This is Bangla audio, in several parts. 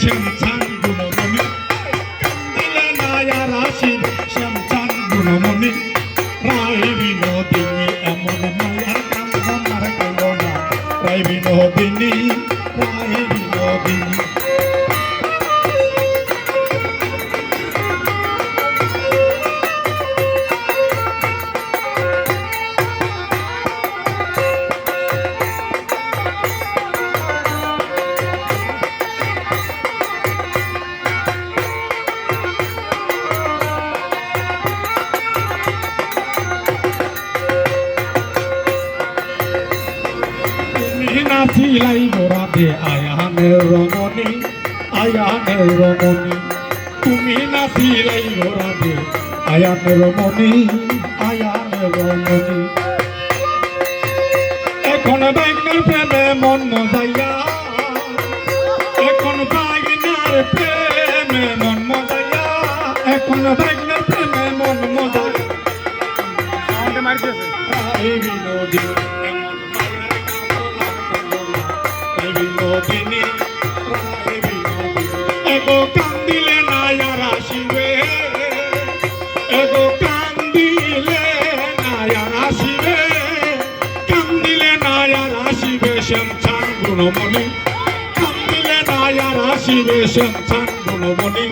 শ্যামচান গুণমণি কান্দলে নায়া রাশির শ্যামচান গুণমণি রায় বিনোদিনী এমন মায়ার কান্দনার কান্দনা রায় বিনোদিনী নাচিলাই মোরাদে, আয়ানের রমণী আয়ানের রমণী। তুমি নাচিলাই মোরাদে, আয়ানের রমণী আয়ানের রমণী। এখন বাইকের প্রেমে মন মজাইয়া, এখন বাইকের প্রেমে মন মজাইয়া, এখন বাইকের বিনোদিনী এগো কান্দিলে না আসিবে এগো কান্দিলে না আসিবে কান্দিলে না আসিবে শ্যামছান গুণমণি, কান্দিলে না আসিবে শ্যামছান গুণমণি।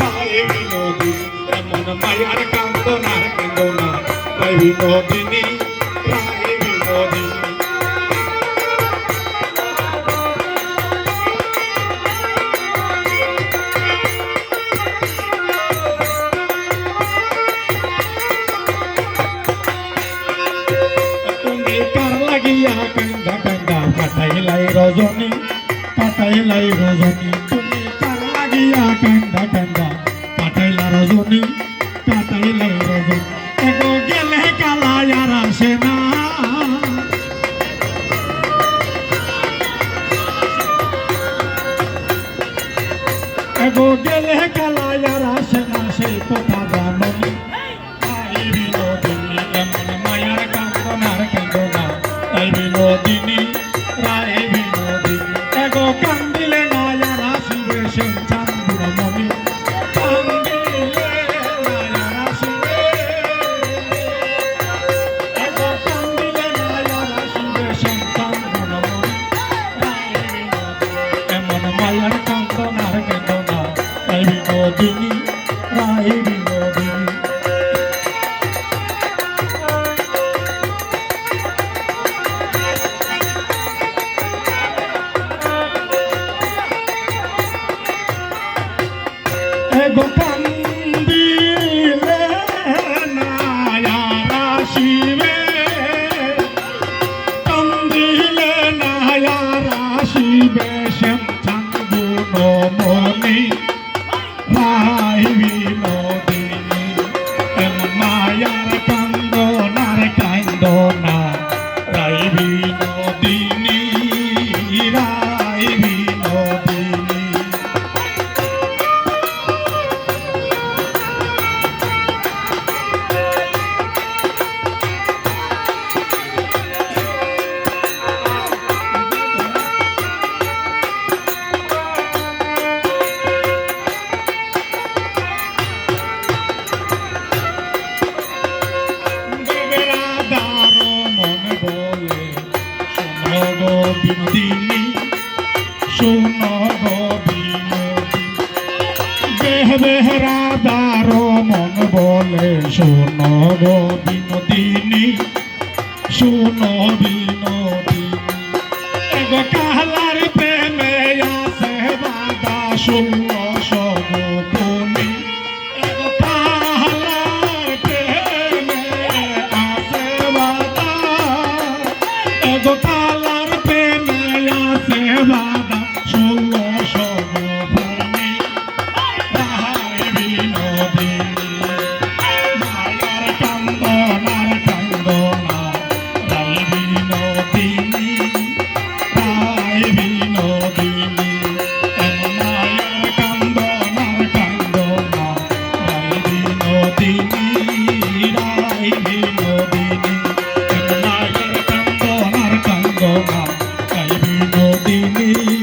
রায় বিনোদিনী, এমন মায়ার কান্দনার কান্দনা রায় বিনোদিনী। কান্দা কান্দা পাঠাইলাই রজনী পাঠাইলাই রজনী। তুমি কার লাগিয়া কান্দা কান্দা পাঠাইলা রজনী, পাঠাইলাই রজনী। এগো গেলে কালা আর আসে না। এগো গেলে কালা আর আসে না সেই কথা জাননি রায় বলে শোনো বিনোদিনী শোনো বিনোদিনী এগো কাহালার প্রেমে আসে বাদা শোনো সগোপনী এগো কাহালার প্রেমে আসে বাদা, এগো রাই